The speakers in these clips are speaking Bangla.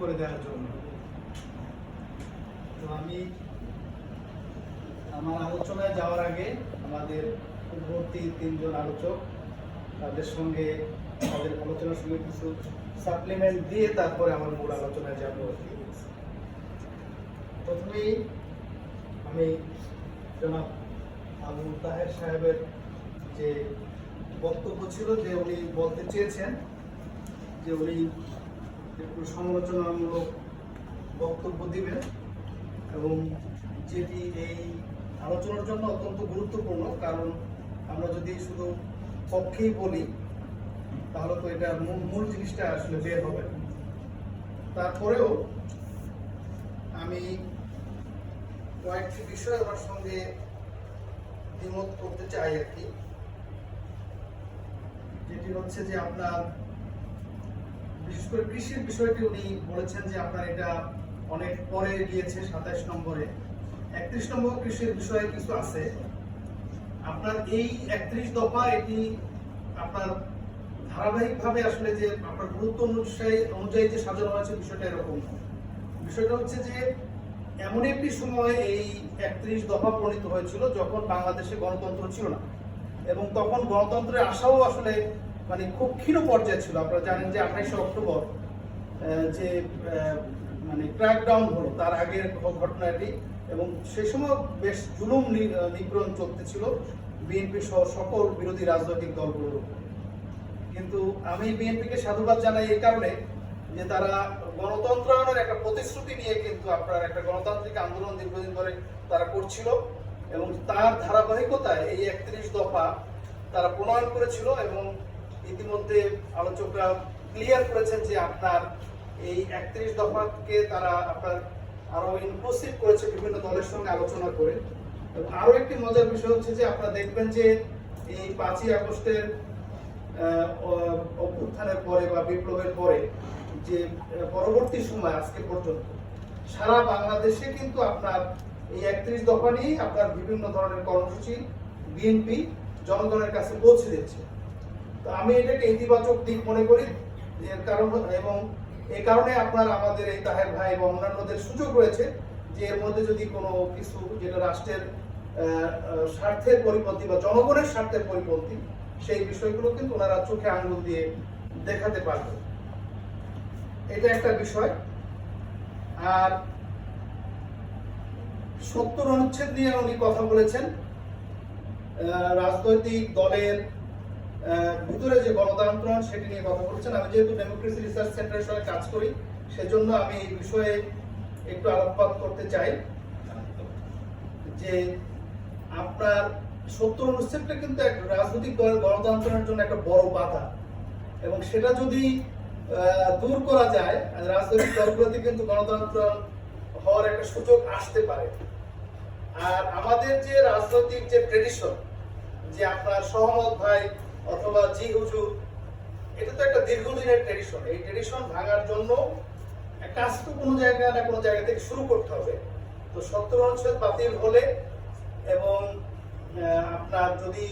করে দেওয়ার জন্য। তো আমি আমার আলোচনায় যাওয়ার আগে আমাদের পূর্ববর্তী তিনজন আলোচক তাদের সঙ্গে তাদের আলোচনার সঙ্গে কিছু সাপ্লিমেন্ট দিয়ে তারপরে আমার মূল আলোচনায় যাব প্রথমেই আমি জনাব আবু তাহের সাহেবের যে বক্তব্য ছিল যে উনি বলতে চেয়েছেন যে উনি একটু সমালোচনামূলক বক্তব্য দিবেন এবং যেটি এই আলোচনার জন্য অত্যন্ত গুরুত্বপূর্ণ, কারণ আমরা যদি শুধু পক্ষেই বলি, তাহলে তো এটা মূল জিনিসটা আসলে বের হবে তারপরেও আমি কয়েকটি বিষয় আমার সঙ্গে দ্বিমত করতে চাই আর কি। যেটি হচ্ছে যে আপনার বিশেষ করে কৃষির বিষয়টি উনি বলেছেন যে আপনার এটা অনেক পরে গিয়েছে সাতাইশ নম্বরে। একত্রিশ নম্বর কৃষির বিষয়ে কিছু আছে। আপনার এই একত্রিশ দফা এটি আপনার ধারাবাহিকভাবে আসলে যে আপনার গুরুত্ব অনুযায়ী অনুযায়ী যে সাজানো হয়েছে বিষয়টা এরকম। বিষয়টা হচ্ছে যে এমন একটি সময় এই একত্রিশ দফা প্রণীত হয়েছিল যখন বাংলাদেশে গণতন্ত্র ছিল না। এবং তখন গণতন্ত্রের আশাও আসলে মানে খুব ক্ষীণ পর্যায়ে ছিল আপনারা জানেন যে আঠাইশে অক্টোবর যে মানে ক্র্যাকডাউন হলো, তার আগের ঘটনাটি এবং সে সময় বেশ জুলুম নিগ্রহণ চলতেছিল বিএনপি সহ সকল বিরোধী রাজনৈতিক দলগুলোর। কিন্তু আমি বিএনপিকে সাধুবাদ জানাই এই কারণে যে তারা গণতন্ত্রায়নের একটা প্রতিশ্রুতি নিয়ে কিন্তু আপনার একটা গণতান্ত্রিক আন্দোলন দীর্ঘদিন ধরে তারা করছিল এবং তার ধারাবাহিকতায় এই একত্রিশ দফা তারা প্রণয়ন করেছিল এবং ইতিমধ্যে আলোচকরা ক্লিয়ার করেছেন যে আপনার এই একত্রিশ দফাকে তারা আপনার আরও ইনক্লুসিভ করেছে বিভিন্ন দলের সঙ্গে আলোচনা করে। আরও একটি মজার বিষয় হচ্ছে যে আপনারা দেখবেন যে এই পাঁচই আগস্টের অভ্যুত্থানের পরে বা বিপ্লবের পরে যে পরবর্তী সময় আজকে পর্যন্ত, সারা বাংলাদেশে কিন্তু আপনার এই একত্রিশ দফা নিয়েই আপনার বিভিন্ন ধরনের কর্মসূচি বিএনপি জনগণের কাছে পৌঁছে দিচ্ছে। আমি এটাকে ইতিবাচক দিক মনে করি এর কারণ এবং এই কারণে আপনার আমাদের এই তাহের ভাই এবং অন্যান্যদের সুযোগ রয়েছে, যে এর মধ্যে যদি কোনো কিছু যেটা রাষ্ট্রের স্বার্থের পরিপন্থী বা জনগণের স্বার্থের পরিপন্থী, সেই বিষয়গুলো কিন্তু ওনারা চোখে আঙুল দিয়ে দেখাতে পারবে এটা একটা বিষয়। আর সত্তর অনুচ্ছেদ নিয়ে উনি কথা বলেছেন। রাজনৈতিক দলের ভিতরে যে গণতন্ত্র সেটি নিয়ে কথা বলেছেন, আমি যেহেতু ডেমোক্রেসি রিসার্চ সেন্টারের সঙ্গে কাজ করি, সেজন্য আমি এই বিষয়ে একটু আলোকপাত করতে চাই। যে আপনার সত্তর অনুচ্ছেদটা কিন্তু এক রাজনৈতিক দলের গণতন্ত্রের জন্য একটা বড় বাধা। এবং সেটা যদি দূর করা যায় রাজনৈতিক দলগুলোতে কিন্তু গণতন্ত্র হওয়ার একটা সুযোগ আসতে পারে। আর আমাদের যে রাজনৈতিক যে ট্রেডিশন যে আপনার সহমত ভাই অথবা জি হুজুর, এটা তো একটা দীর্ঘদিনের ট্রেডিশন এই ট্রেডিশন ভাঙার জন্য কাজ তো কোনো জায়গা না কোনো জায়গা থেকে শুরু করতে হবে। তো সত্তর অনুচ্ছেদ বাতিল হলে এবং আপনার যদি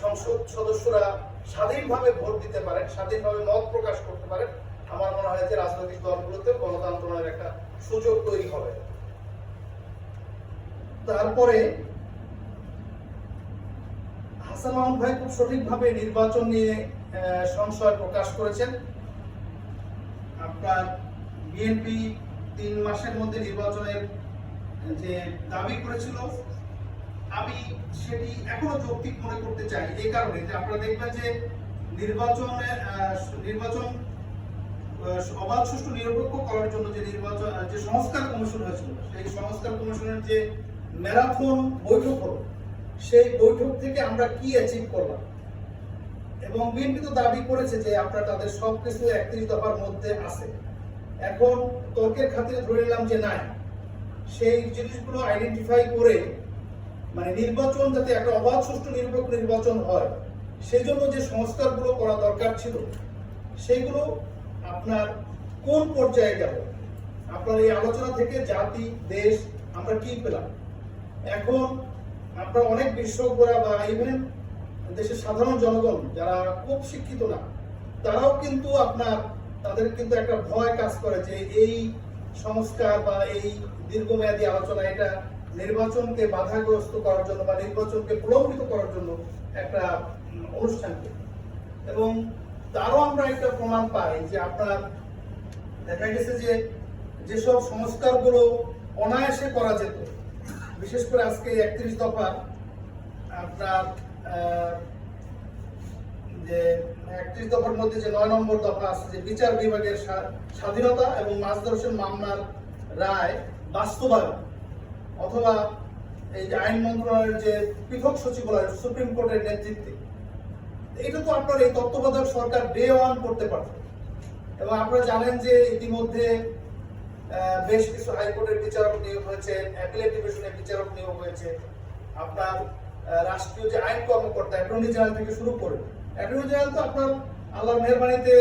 সংসদ সদস্যরা স্বাধীনভাবে ভোট দিতে পারেন, স্বাধীনভাবে মত প্রকাশ করতে পারেন, আমার মনে হয় যে রাজনৈতিক দলগুলোতে গণতন্ত্রের একটা সুযোগ তৈরি হবে। তারপরে হাসান মাহমুদ ভাই খুব সঠিকভাবে নির্বাচন নিয়ে সংশয় প্রকাশ করেছেন। আপনার বিএনপি তিন মাসের মধ্যে নির্বাচনের যে দাবি করেছিল, আমি সেটি এখনও যৌক্তিক মনে করতে চাই। এই কারণে যে আপনারা দেখবেন যে নির্বাচনে নির্বাচন অবাধ, সুষ্ঠু, নিরপেক্ষ করার জন্য যে নির্বাচন, যে সংস্কার কমিশন হয়েছিল, সেই সংস্কার কমিশনের যে ম্যারাথন বৈঠক হলো সেই বৈঠক থেকে আমরা কি অ্যাচিভ করলাম? এবং বিএনপি তো দাবি করেছে যে আপনার তাদের সবকিছু একত্রিশ দফার মধ্যে আছে। এখন তর্কের খাতিরে ধরে নিলাম যে নাই। সেই জিনিসগুলো আইডেন্টিফাই করে মানে নির্বাচন যাতে একটা অবাধ, সুষ্ঠু, নিরপেক্ষ নির্বাচন হয় সেই জন্য যে সংস্কারগুলো করা দরকার ছিল সেইগুলো আপনার কোন পর্যায়ে গেল? আপনার এই আলোচনা থেকে জাতি, দেশ, আমরা কি পেলাম? এখন আপনার অনেক বিশেষজ্ঞরা বা ইভেন দেশের সাধারণ জনগণ যারা খুব শিক্ষিত না, তারাও কিন্তু আপনার, তাদের কিন্তু একটা ভয় কাজ করে যে এই সংস্কার বা এই দীর্ঘমেয়াদী আলোচনা, এটা নির্বাচনকে বাধাগ্রস্ত করার জন্য বা নির্বাচনকে প্রলম্বিত করার জন্য একটা অনুষ্ঠানকে। এবং তারও আমরা একটা প্রমাণ পাই যে আপনার, দেখা গেছে যে যেসব সংস্কারগুলো অনায়াসে করা যেত বিশেষ করে আজকে একত্রিশ দফা, আপনার যে একত্রিশ দফার মধ্যে যে নয় নম্বর দফা আছে, যে বিচার বিভাগের স্বাধীনতা এবং মাছ দর্শন মামলার রায় বাস্তবায়ন, অথবা এই যে আইন মন্ত্রণালয়ের যে পৃথক সচিবালয়, সুপ্রিম কোর্টের নেতৃত্বে এটা তো আপনার এই তত্ত্বাবধায়ক সরকার ডে ওয়ান করতে পারত এবং আপনারা জানেন যে ইতিমধ্যে বেশ কিছু হাইকোর্টের বিচারক নিয়োগ হয়েছে অ্যাপিলেট ডিভিশনের বিচারক নিয়োগ হয়েছে। আপনার রাষ্ট্রীয় যে আইন কর্মকর্তা, অ্যাটর্নি জেনারেল থেকে শুরু করে, অ্যাটর্নি জেনারেল তো আপনার আল্লাহর মেহরবানিতে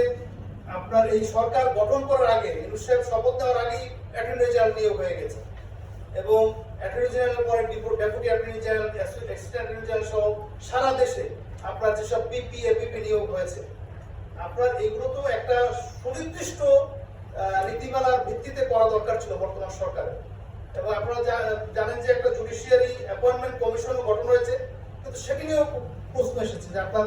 আপনার এই সরকার গঠন করার আগে ইউনুস সাহেব শপথ দেওয়ার আগেই অ্যাটর্নি জেনারেল নিয়োগ হয়ে গেছে। এবং অ্যাটর্নি জেনারেল পরে deputy attorney general, assistant attorney general সহ সারা দেশে আপনার যেসব পিপি নিয়োগ হয়েছে। আপনার এগুলো তো একটা সুনির্দিষ্ট নীতিমালার ভিত্তিতে করা দরকার ছিল বর্তমান সরকারের। এবং আপনারা জানেন যে একটা জুডিশিয়ারি অ্যাপয়েন্টমেন্ট কমিশন গঠন হয়েছে, কিন্তু সেটি নিয়েও প্রশ্ন এসেছে যে আপনার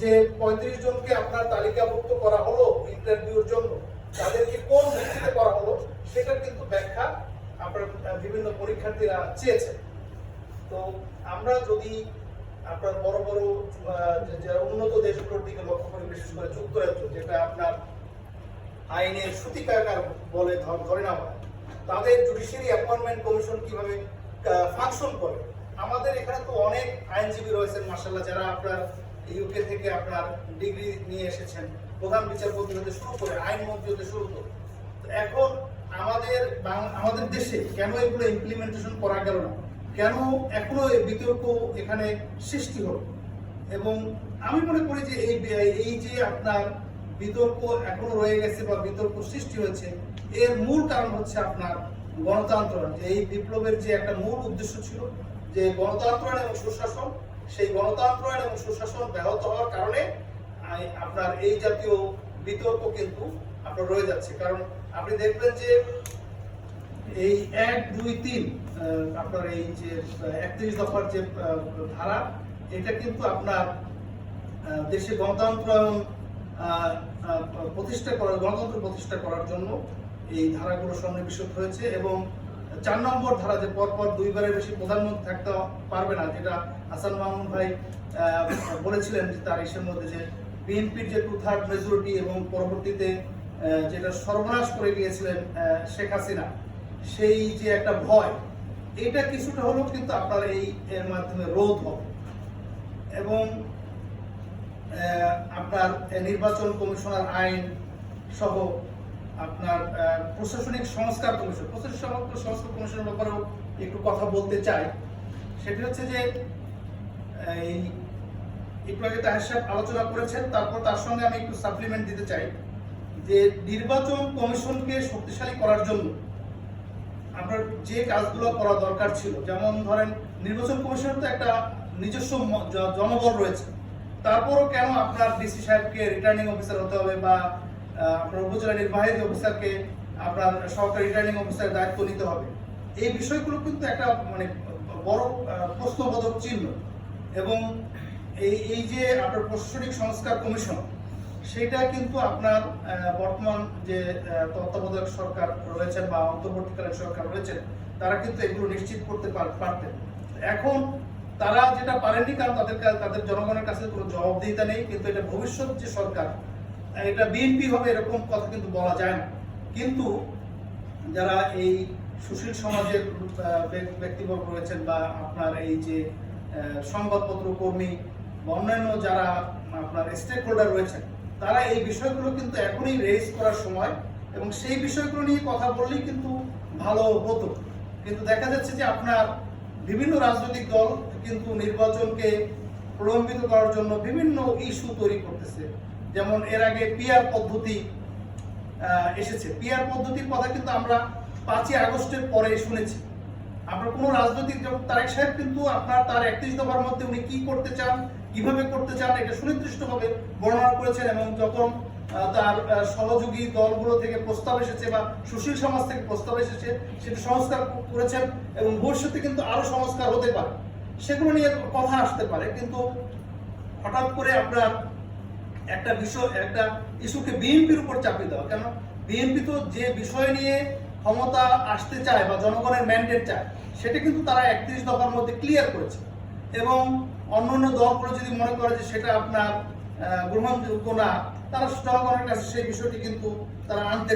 যে পঁয়ত্রিশ জনকে আপনার তালিকাভুক্ত করা হলো ইন্টারভিউর জন্য, তাদেরকে কোন ভিত্তিতে করা হলো সেটার কিন্তু ব্যাখ্যা আপনার বিভিন্ন পরীক্ষার্থীরা চেয়েছে তো আমরা যদি আপনার বড় বড় উন্নত দেশগুলোর দিকে লক্ষ্য করি বিশেষ করে যুক্তরাজ্য, যেটা আপনার আইনের সূতিকাগার বলে ধরে নেওয়া হয় তাদের জুডিশিয়ারি অ্যাপয়েন্টমেন্ট কমিশন কীভাবে ফাংশন করে? আমাদের এখানে তো অনেক আইনজীবী রয়েছেন মার্শাল্লাহ যারা আপনার ইউকে থেকে আপনার ডিগ্রি নিয়ে এসেছেন, প্রধান বিচারপতি হতে শুরু করে আইনমন্ত্রী হতে শুরু করে। এখন আমাদের আমাদের দেশে কেন এগুলো ইমপ্লিমেন্টেশন করা গেল না? কেন এখনও এই বিতর্ক এখানে সৃষ্টি হলো? এবং আমি মনে করি যে এই এই যে আপনার বিতর্ক এখনও রয়ে গেছে বা বিতর্ক সৃষ্টি হয়েছে। এর মূল কারণ হচ্ছে আপনার গণতন্ত্র এই বিপ্লবের যে একটা মূল উদ্দেশ্য ছিল যে গণতন্ত্র এবং সুশাসন সেই গণতন্ত্র এবং সুশাসন ব্যাহত হওয়ার কারণে আপনার এই জাতীয় বিতর্ক কিন্তু আপনার রয়ে যাচ্ছে। কারণ আপনি দেখবেন যে এই এক দুই তিন আপনার এই যে একত্রিশ দফার যে ধারা এটা কিন্তু আপনার দেশে গণতন্ত্র এবং, প্রতিষ্ঠা করার, গণতন্ত্র প্রতিষ্ঠা করার জন্য এই ধারাগুলো সন্নিবেশিত হয়েছে এবং চার নম্বর ধারা যে পরপর দুইবারের বেশি প্রধানমন্ত্রী থাকতে পারবে না, যেটা হাসান মাহমুদ ভাই বলেছিলেন যে তার ইসের মধ্যে যে বিএনপির যে টু থার্ড মেজরিটি এবং পরবর্তীতে যেটা সর্বনাশ করে গিয়েছিলেন শেখ হাসিনা, সেই যে একটা ভয়, এটা কিছুটা হলেও কিন্তু আপনার এই মাধ্যমে রোধ হবে। এবং আপনার নির্বাচন কমিশনার আইন সহ আপনার প্রশাসনিক সংস্কার কমিশন, প্রশাসনিক সংস্কার- কমিশনের ব্যাপারেও একটু কথা বলতে চাই। সেটি হচ্ছে যে এই একটু আগে আলোচনা করেছেন, তারপর তার সঙ্গে আমি একটু সাপ্লিমেন্ট দিতে চাই যে নির্বাচন কমিশনকে শক্তিশালী করার জন্য আপনার যে কাজগুলো করা দরকার ছিল, যেমন ধরেন নির্বাচন কমিশনের তো একটা নিজস্ব জনবল রয়েছে। তারপরও কেন আপনার ডিসি সাহেবকে রিটার্নিং অফিসার হতে হবে বা আপনার উপজেলা নির্বাহী অফিসারকে আপনার সহকারী রিটার্নিং অফিসার দায়িত্ব নিতে হবে? এই বিষয়গুলো কিন্তু একটা মানে বড় প্রশ্নবোধক চিহ্ন। এবং এই এই যে আপনার প্রশাসনিক সংস্কার কমিশন, সেটা কিন্তু আপনার বর্তমান যে তত্ত্বাবধায়ক সরকার রয়েছেন বা অন্তর্বর্তীকালীন সরকার রয়েছেন, তারা কিন্তু এগুলো নিশ্চিত করতে পার- পারতেন। এখন তারা যেটা পারেননি, কারণ তাদের তাদের জনগণের কাছে কোনো জবাবদিহিতা নেই, কিন্তু এটা ভবিষ্যৎ যে সরকার, এটা বিএনপি হবে এরকম কথা কিন্তু বলা যায় না। কিন্তু যারা এই সুশীল সমাজের ব্যক্তিবর্গ রয়েছেন বা আপনার এই যে সংবাদপত্র কর্মী বা অন্যান্য যারা আপনার স্টেক হোল্ডার রয়েছেন, তারা এই বিষয়গুলো কিন্তু এখনই রেজ করার সময় এবং সেই বিষয়গুলো নিয়ে কথা বললেই কিন্তু ভালো হতো। কিন্তু দেখা যাচ্ছে যে আপনার বিভিন্ন রাজনৈতিক দল কিন্তু নির্বাচনকে প্রলম্বিত করার জন্য বিভিন্ন ইস্যু তৈরি করতেছে। যেমন এর আগে পিআর পদ্ধতি এসেছে। পিআর পদ্ধতির কথা কিন্তু আমরা পাঁচই আগস্টের পরে শুনেছি। আমরা কোনো রাজনৈতিক যেমন তারেক সাহেব কিন্তু আপনার তার একত্রিশ দফার মধ্যে উনি কি করতে চান, কীভাবে করতে চান, এটা সুনির্দিষ্টভাবে বর্ণনা করেছেন এবং যখন তার সহযোগী দলগুলো থেকে প্রস্তাব এসেছে বা সুশীল সমাজ থেকে প্রস্তাব এসেছে, সেটা সংস্কার করেছেন এবং ভবিষ্যতে কিন্তু আরও সংস্কার হতে পারে। সেগুলো নিয়ে কথা আসতে পারে, কিন্তু হঠাৎ করে আপনার একটা বিষয়, একটা ইস্যুকে বিএনপির উপর চাপিয়ে দেওয়া। কেন? বিএনপি তো যে বিষয় নিয়ে ক্ষমতা আসতে চায় বা জনগণের ম্যান্ডেট চায়, সেটা কিন্তু তারা একত্রিশ দফার মধ্যে ক্লিয়ার করেছে। এবং অন্যান্য দলগুলো যদি মনে করে যে সেটা আপনার গ্রহণযোগ্য না তারা স্ট্রং অনেকটা সেই বিষয়টি কিন্তু তারা আনতে